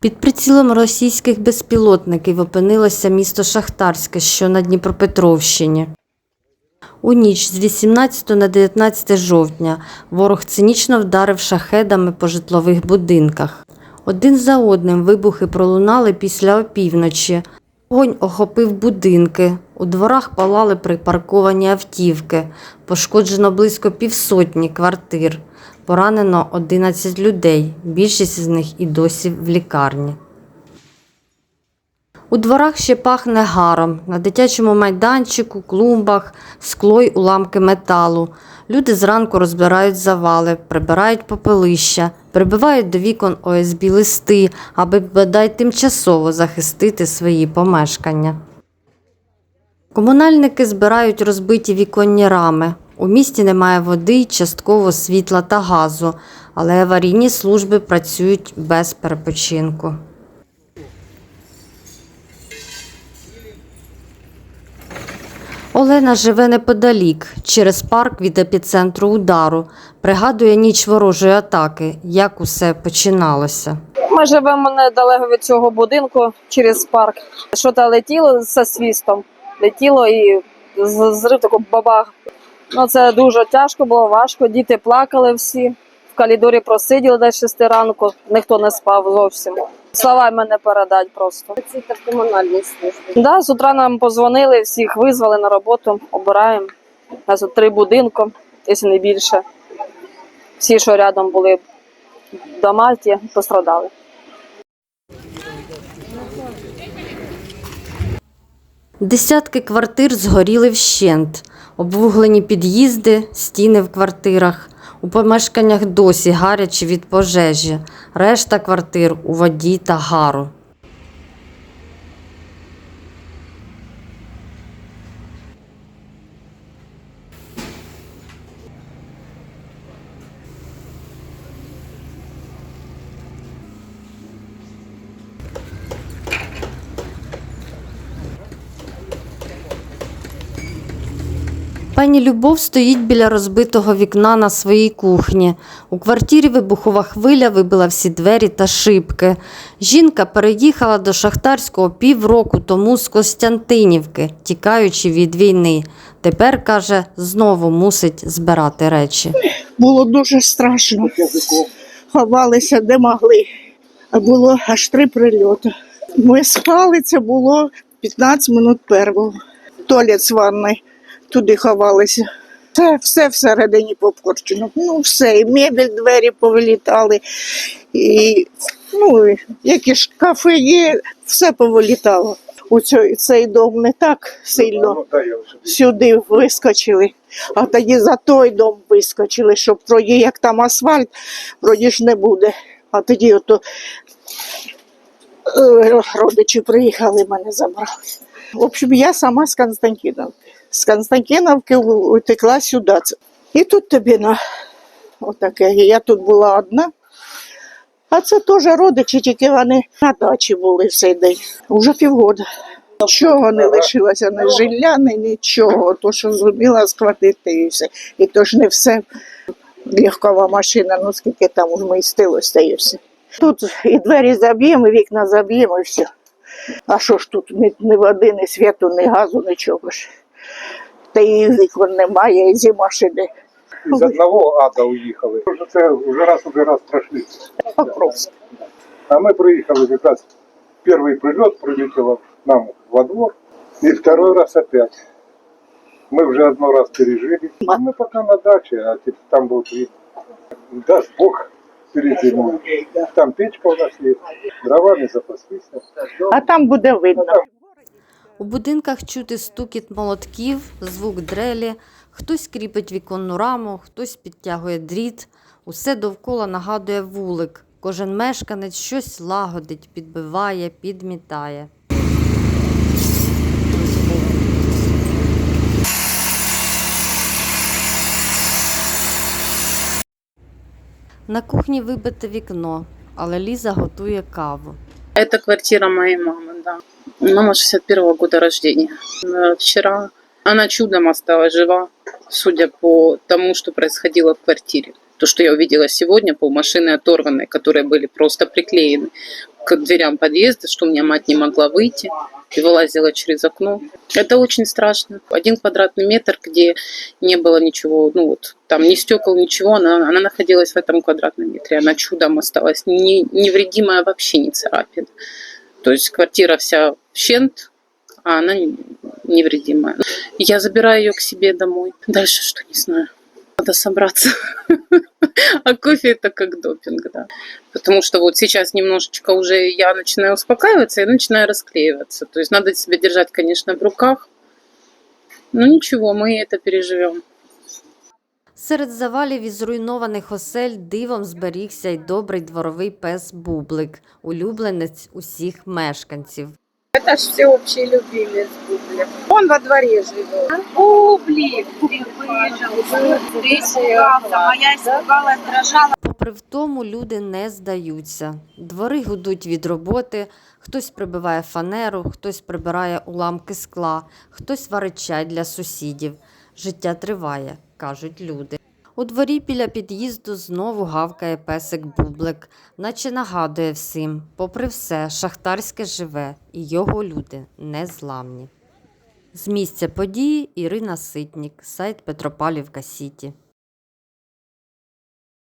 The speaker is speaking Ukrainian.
Під прицілом російських безпілотників опинилося місто Шахтарське, що на Дніпропетровщині. У ніч з 18 на 19 жовтня ворог цинічно вдарив шахедами по житлових будинках. Один за одним вибухи пролунали після опівночі. Огонь охопив будинки. У дворах палали припарковані автівки. Пошкоджено близько півсотні квартир. Поранено 11 людей. Більшість з них і досі в лікарні. У дворах ще пахне гаром. На дитячому майданчику, клумбах, скло й уламки металу. Люди зранку розбирають завали, прибирають попелища, прибивають до вікон ОСБ листи, аби бодай тимчасово захистити свої помешкання. Комунальники збирають розбиті віконні рами. У місті немає води, частково світла та газу, але аварійні служби працюють без перепочинку. Олена живе неподалік, через парк від епіцентру удару. Пригадує ніч ворожої атаки, як усе починалося. Ми живемо недалеко від цього будинку через парк. Що то летіло зі свістом, летіло і зрив такий бабах. Ну це дуже тяжко було, важко. Діти плакали всі. В коридорі просиділи до 6 ранку, ніхто не спав зовсім. Словами не передать просто. Це та комунальні служби. Да, з утра нам позвонили, всіх визвали на роботу, обираємо. У нас три будинки, якщо не більше. Всі, що рядом були дома, ті пострадали. Десятки квартир згоріли вщент, обвуглені під'їзди, стіни в квартирах. У помешканнях досі гарячі від пожежі, решта квартир у воді та гару. Пані Любов стоїть біля розбитого вікна на своїй кухні. У квартирі вибухова хвиля вибила всі двері та шибки. Жінка переїхала до Шахтарського півроку тому з Костянтинівки, тікаючи від війни. Тепер, каже, знову мусить збирати речі. Було дуже страшно. Ховалися де могли. А було аж три прильоти. Ми спали, це було 15 минут первого. Туалет з ванною, туди ховалися. Все, все всередині попорчено. Ну, все, і мебель, двері повилітали, і ну, які шкафи є, все повилітало. У цей, цей дом не так сильно сюди вискочили, а тоді за той дом вискочили, щоб вроді як там асфальт, вроді ж не буде. А тоді ото е, родичі приїхали, мене забрали. В общем, я сама з Константиновки. З Константиновки утекла сюди. І тут тобі на отаке. Я тут була одна. А це теж родичі, тільки вони на дачі були цей день. Уже півгода. Нічого не лишилося, ні жилля, ні нічого. То, що зуміла схватити і все. І то ж не все. Легкова машина, ну скільки там вмістилося і все. Тут і двері заб'ємо, і вікна заб'ємо, і все. А що ж тут ні, ні води, ні світу, ні газу, нічого ж. Та вікон немає, і зі машини. Из одного ада уїхали. Це вже раз уже раз пройшли. Покровськ. А ми приїхали якраз перший прильот прилетіло нам во двор, і второй раз опять. Ми вже одно раз пережили. А ми поки на дачі, а там був вид. Даст Бог перезимуем. Там печка у нас є, дровами запаслися. А там буде видно. У будинках чути стукіт молотків, звук дрелі, хтось кріпить віконну раму, хтось підтягує дріт. Усе довкола нагадує вулик. Кожен мешканець щось лагодить, підбиває, підмітає. На кухні вибите вікно, але Ліза готує каву. Это квартира моей мамы, да. Мама 61 года рождения. Э, Вчера она чудом осталась жива, судя по тому, что происходило в квартире. То, что я увидела сегодня, пол машины оторванной, которые были просто приклеены. к дверям подъезда, что у меня мать не могла выйти и вылазила через окно. Это очень страшно. Один квадратный метр, где не было ничего, ну вот, там ни стекол, ничего, она, она находилась в этом квадратном метре. Она чудом осталась, не, невредимая вообще, не царапин. То есть квартира вся в щент, а она не- невредимая. Я забираю ее к себе домой. Дальше что, не знаю. Надо собраться. А кофе это как допинг, да. Потому что вот сейчас немножечко уже я начинаю успокаиваться и начинаю расклеиваться. То есть надо себя держать, конечно, в руках. Ну ничего, мы это переживем. Серед завалів і зруйнованих осель дивом зберігся й добрий дворовий пес Бублик, улюбленець усіх мешканців. Это ж всеобщий любимец Бублик. Он во дворе живет. Бублик, ты выжил, ты испугался, моя испугалась, дрожала. Попри втому, люди не здаються. Двори гудуть від роботи, хтось прибиває фанеру, хтось прибирає уламки скла, хтось варить чай для сусідів. Життя триває, кажуть люди. У дворі біля під'їзду знову гавкає песик Бублик, наче нагадує всім, попри все, шахтарське живе, і його люди незламні. З місця події Ірина Ситнік, сайт Петропавлівка Сіті.